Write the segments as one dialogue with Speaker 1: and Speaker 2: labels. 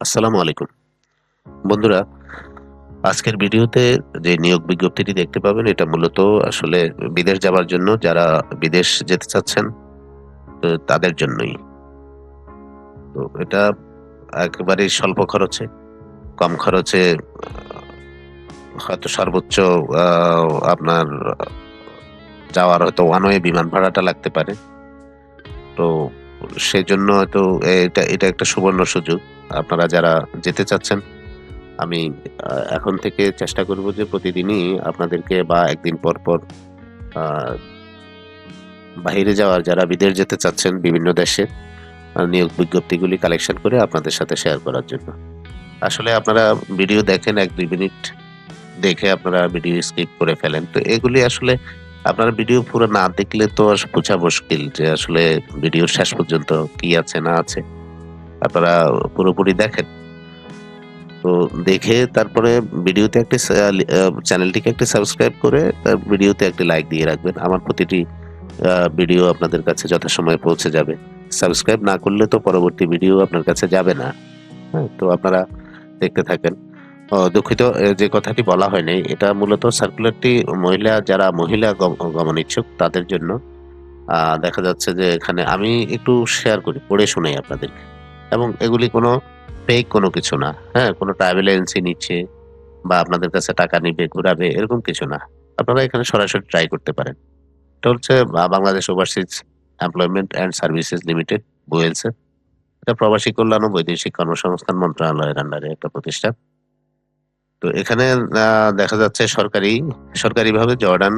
Speaker 1: আসসালামু আলাইকুম। বন্ধুরা, আজকের ভিডিওতে যে নিয়োগ বিজ্ঞপ্তিটি দেখতে পাবেন, এটা মূলত আসলে বিদেশ যাওয়ার জন্য যারা বিদেশ যেতে চাচ্ছেন তাদের জন্যই। তো এটা একেবারে স্বল্প খরচে, কম খরচে, হয়তো সর্বোচ্চ আপনার যাওয়ার হয়তো ওয়ান ওয়ে বিমান ভাড়াটা লাগতে পারে। তো সেই জন্য হয়তো এটা এটা একটা সুবর্ণ সুযোগ। আপনারা যারা যেতে চাচ্ছেন, আমি এখন থেকে চেষ্টা করব যে প্রতিদিনই আপনাদেরকে বা একদিন পর পর বাইরে যাওয়ার যারা বিদেশ যেতে চাচ্ছেন বিভিন্ন দেশে নিয়োগ বিজ্ঞপ্তিগুলি কালেকশন করে আপনাদের সাথে শেয়ার করার জন্য। আসলে আপনারা ভিডিও দেখেন, এক দুই মিনিট দেখে আপনারা ভিডিও স্কিপ করে ফেলেন। তো এগুলি আসলে আপনারা ভিডিও পুরো না দেখলে তো বোঝা মুশকিল যে আসলে ভিডিওর শেষ পর্যন্ত কি আছে, না আছে। আপনারা পুরোপুরি দেখেন। তো দেখে তারপরে ভিডিওতে একটি চ্যানেলটিকে একটি সাবস্ক্রাইব করে তার ভিডিওতে একটি লাইক দিয়ে রাখবেন। আমার প্রতিটি ভিডিও আপনাদের কাছে যথাসময়ে পৌঁছে যাবে। সাবস্ক্রাইব না করলে তো পরবর্তী ভিডিও আপনার কাছে যাবে না। হ্যাঁ তো আপনারা দেখতে থাকেন। দুঃখিত যে কথাটি বলা হয়নি, এটা মূলত সার্কুলারটি মহিলা, যারা মহিলা গম- গমন ইচ্ছুক, তাদের জন্য। দেখা যাচ্ছে যে এখানে আমি একটু শেয়ার করি, পড়ে শুনাই আপনাদেরকে। এবং এগুলি কোনো ফেক কোনো কিছু না। হ্যাঁ কোনো ট্রাভেল এজেন্সি নিচ্ছে বা আপনাদের কাছে টাকা নিবে, ঘুরাবে, এরকম কিছু না। আপনারা এখানে সরাসরি ট্রাই করতে পারেন। এটা হচ্ছে Bangladesh overseas employment and services limited বুয়েলসে এটা প্রবাসী কল্যাণ ও বৈদেশিক কর্মসংস্থান মন্ত্রণালয়ের আন্ডারে একটা প্রতিষ্ঠান। তো এখানে দেখা যাচ্ছে সরকারি, সরকারিভাবে জর্ডান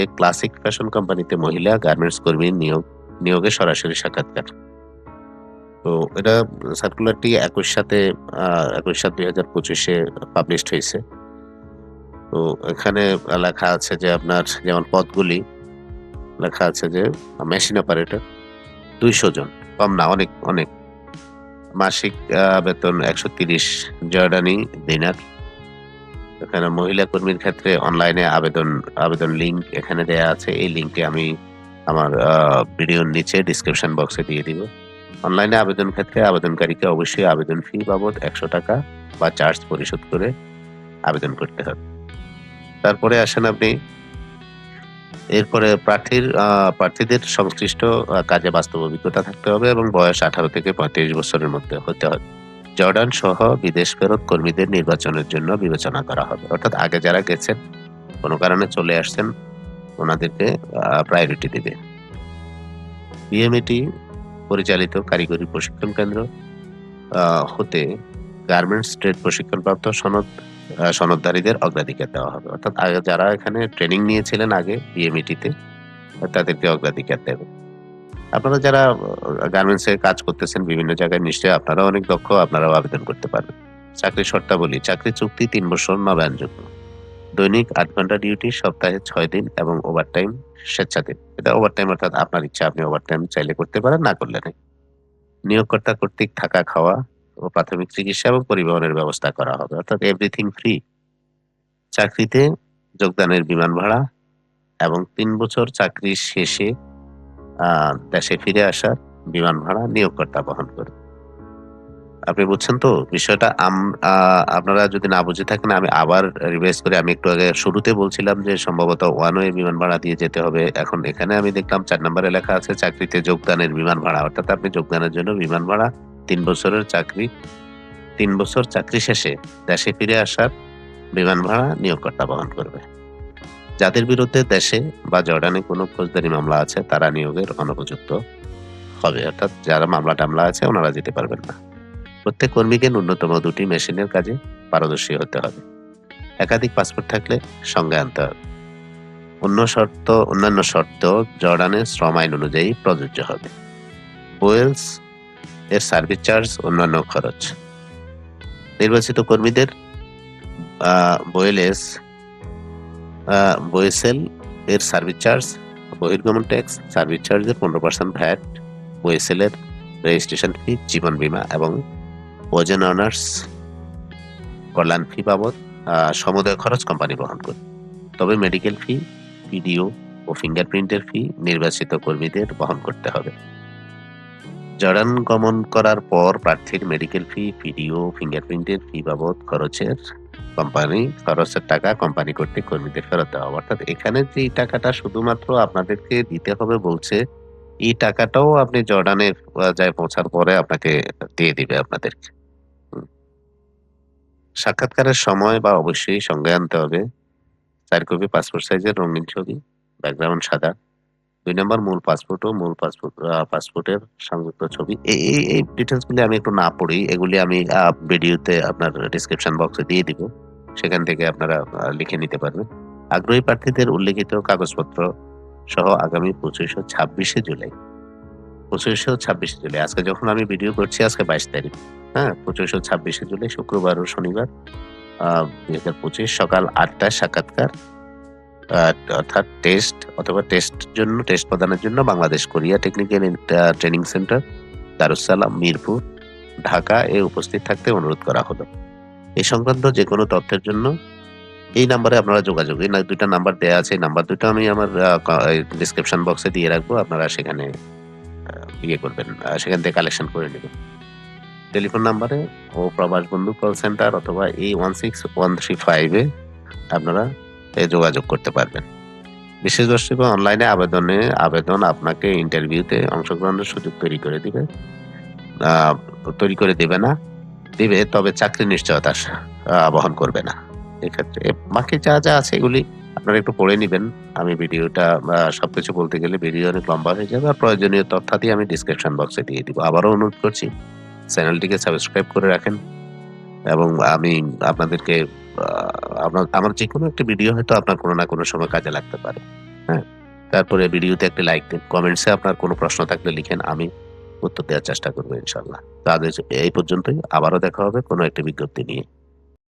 Speaker 1: এ ক্লাসিক ফ্যাশন কোম্পানিতে মহিলা গার্মেন্টস কর্মী নিয়োগ, নিয়োগে সরাসরি সাক্ষাৎকার। তো এটা সার্কুলারটি একুশ সাথে একুশ সাত দুই হাজার পঁচিশে পাবলিশড হয়েছে। তো এখানে লেখা আছে যে আপনার যেমন পদগুলি, লেখা আছে যে মেশিন অপারেটর দুইশো জন, কম না, অনেক অনেক। মাসিক বেতন একশো তিরিশ জর্ডানি দিনার। এখানে মহিলা কর্মীর ক্ষেত্রে অনলাইনে আবেদন আবেদন লিংক এখানে দেয়া আছে। এই লিংকে আমি আমার ভিডিওর নিচে ডিসক্রিপশন বক্সে দিয়ে দিব। অনলাইনে আবেদন ক্ষেত্রে আবেদনকারীকে অবশ্যই আবেদন ফি বাবদ একশো টাকা বা চার্জ পরিশোধ করে আবেদন করতে হবে। তারপরে আসেন আপনি। এরপরে প্রার্থীর প্রার্থীদের সংশ্লিষ্ট কাজে বাস্তব অভিজ্ঞতা থাকতে হবে এবং বয়স আঠারো থেকে পঁয়ত্রিশ বছরের মধ্যে হতে হবে। জর্ডান সহ বিদেশ ফেরত কর্মীদের নির্বাচনের জন্য বিবেচনা করা হবে। অর্থাৎ আগে যারা গেছেন, কোনো কারণে চলে আসছেন, ওনাদেরকে প্রায়োরিটি দেবে। বিএমএটি পরিচালিত কারিগরি প্রশিক্ষণ কেন্দ্র হতে গার্মেন্টস ট্রেড প্রশিক্ষণপ্রাপ্ত সনদ সনদধারীদের অগ্রাধিকার দেওয়া হবে। অর্থাৎ আগে যারা এখানে ট্রেনিং নিয়েছিলেন আগে বিএমইটিতে তাদেরকে অগ্রাধিকার দেবে। আপনারা যারা গার্মেন্টস কাজ করতেছেন বিভিন্ন জায়গায়, নিশ্চয়ই আপনারা অনেক দক্ষ, আপনারাও আবেদন করতে পারবেন। চাকরির শর্তাবলী চাকরি চুক্তি তিন বছর নবায়নযোগ্য। দৈনিক আট ঘণ্টা ডিউটি সপ্তাহে ছয় দিন এবং ওভারটাইম স্বেচ্ছাদিন এটা ওভারটাইম অর্থাৎ আপনার ইচ্ছা, আপনি ওভারটাইম চাইলে করতে পারেন, না করলে নেই। নিয়োগকর্তা কর্তৃক থাকা খাওয়া ও প্রাথমিক চিকিৎসা এবং পরিবহনের ব্যবস্থা করা হবে, অর্থাৎ এভরিথিং ফ্রি চাকরিতে যোগদানের বিমান ভাড়া এবং তিন বছর চাকরি শেষে দেশে ফিরে আসার বিমান ভাড়া নিয়োগকর্তা বহন করবে আপনি বুঝছেন তো? বিষয়টা আপনারা যদি না বুঝে থাকেন, আমি আবার রিভাইজ করে আমি একটু আগে শুরুতে বলছিলাম যে, সম্ভবত ওয়ান ওয়ে বিমান ভাড়া দিয়ে যেতে হবে। এখন এখানে আমি দেখলাম চার নম্বরে লেখা আছে, চাকরিতে যোগদানের বিমান ভাড়া। অর্থাৎ আপনি যোগদানের জন্য বিমান ভাড়া তিন বছরের চাকরি, তিন বছর চাকরি শেষে দেশে ফিরে আসার বিমান ভাড়া নিয়োগকর্তা বহন করবে। যাদের বিরুদ্ধে দেশে বা জর্ডানে কোনো ফৌজদারি মামলা আছে, তারা নিয়োগের অনুপযুক্ত হবে। অর্থাৎ যারা মামলা টামলা আছে, ওনারা যেতে পারবেন না। প্রত্যেক কর্মীকে ন্যূনতম দুটি মেশিনের কাজে পারদর্শী হতে হবে। একাধিক পাসপোর্ট থাকলে সঙ্গে আনতে হবে। অন্য শর্ত, অন্যান্য শর্ত জর্ডানের শ্রম আইন অনুযায়ী প্রযোজ্য হবে। ওয়েলস এর সার্ভিস চার্জ, অন্যান্য খরচ। নির্বাচিত কর্মীদের বোয়েলেস বোয়েসেল এর সার্ভিস চার্জ, বহির্গমন ট্যাক্স, সার্ভিস চার্জের পনেরো পার্সেন্ট ভ্যাট, বোয়েসেলের রেজিস্ট্রেশন ফি, জীবন বিমা এবং ওজন অনার্স কল্যাণ ফি বাবদ সমুদয় খরচ কোম্পানি বহন করবে তবে মেডিকেল ফি পিডিও ও ফিঙ্গারপ্রিন্টের ফি নির্বাচিত কর্মীদের বহন করতে হবে জর্ডান গমন করার পর প্রার্থীর মেডিকেল ফি, পিডিও, ফিঙ্গারপ্রিন্টের ফি বাবদ খরচের কোম্পানি খরচের টাকা কোম্পানি কর্তৃক কর্মীদের ফেরত দেওয়া। অর্থাৎ এখানে যে টাকাটা শুধুমাত্র আপনাদেরকে দিতে হবে বলছে, এই টাকাটাও আপনি জর্ডানে আ যায় পৌঁছার পরে আপনাকে দিয়ে দিবে আপনাদেরকে। সাক্ষাৎকারের সময় বা অবশ্যই সঙ্গে আনতে হবে চার কপি পাসপোর্ট সাইজের রঙিন ছবি, ব্যাকগ্রাউন্ড সাদা। দুই নম্বর মূল পাসপোর্ট ও মূল পাসপোর্ট পাসপোর্টের সংযুক্ত ছবি। এই এই ডিটেইলস আমি একটু না পড়ি। এগুলি আমি ভিডিওতে আপনার ডেসক্রিপশন বক্সে দিয়ে দিব। সেখান থেকে আপনারা লিখে নিতে পারবেন। আগ্রহী প্রার্থীদের উল্লেখিত কাগজপত্র সহ আগামী পঁচিশশো ছাব্বিশে জুলাই ২৫ ও ২৬শে জুলাই আজকে যখন আমি ভিডিও করছি আজকে ২২ তারিখ। হ্যাঁ? ২৫ ও ২৬শে জুলাই শুক্রবার ও শনিবার দুই হাজার পঁচিশ সকাল আটটায় সাক্ষাৎকার। অর্থাৎ টেস্ট অথবা টেস্ট জন্য টেস্ট প্রদানের জন্য Bangladesh Korea technical training centre, Darussalam, Mirpur, Dhaka এ উপস্থিত থাকতে অনুরোধ করা হলো। এ সংক্রান্ত যেকোনো তথ্যের জন্য এই নাম্বারে আপনারা যোগাযোগ এই ২ নাম্বার দেওয়া আছে। এই নাম্বার দুটো আমি আমার ডেসক্রিপশন বক্সে দিয়ে রাখব। আপনারা সেখানে ইয়ে করবেন। সেখান থেকে কালেকশন করে নিবেন। টেলিফোন নাম্বারে ও প্রবাস বন্ধু কল সেন্টার অথবা এই ওয়ান সিক্স ওয়ান থ্রি ফাইভে আপনারা যোগাযোগ করতে পারবেন। বিশেষ দর্শক অনলাইনে আবেদনে আবেদন আপনাকে ইন্টারভিউতে অংশগ্রহণের সুযোগ তৈরি করে দিবে। তৈরি করে দেবে না। দিবে তবে চাকরির নিশ্চয়তা বহন করবে না। এক্ষেত্রে বাকি যা, যা আছে এগুলি আপনারা একটু পড়ে নিবেন। আমি ভিডিওটা আ সবকিছু বলতে গেলে ভিডিও অনেক লম্বা হয়ে যাবে। আর প্রয়োজনীয় তথ্যাদি আমি ডেসক্রিপশন বক্সে দিয়ে দিব। আবারও অনুরোধ করছি চ্যানেলটিকে সাবস্ক্রাইব করে রাখেন এবং আমি আপনাদেরকে আপনার, আমার যে কোনো একটা ভিডিও হয়তো আপনার কোনো না কোনো সময় কাজে লাগতে পারে। হ্যাঁ? তারপরে ভিডিওতে একটি লাইক দিন। কমেন্টসে আপনার কোনো প্রশ্ন থাকলে লিখেন। আমি উত্তর দেওয়ার চেষ্টা করব ইনশাল্লাহ তাদের এই পর্যন্তই। আবারও দেখা হবে কোনো একটি বিজ্ঞপ্তি নিয়ে।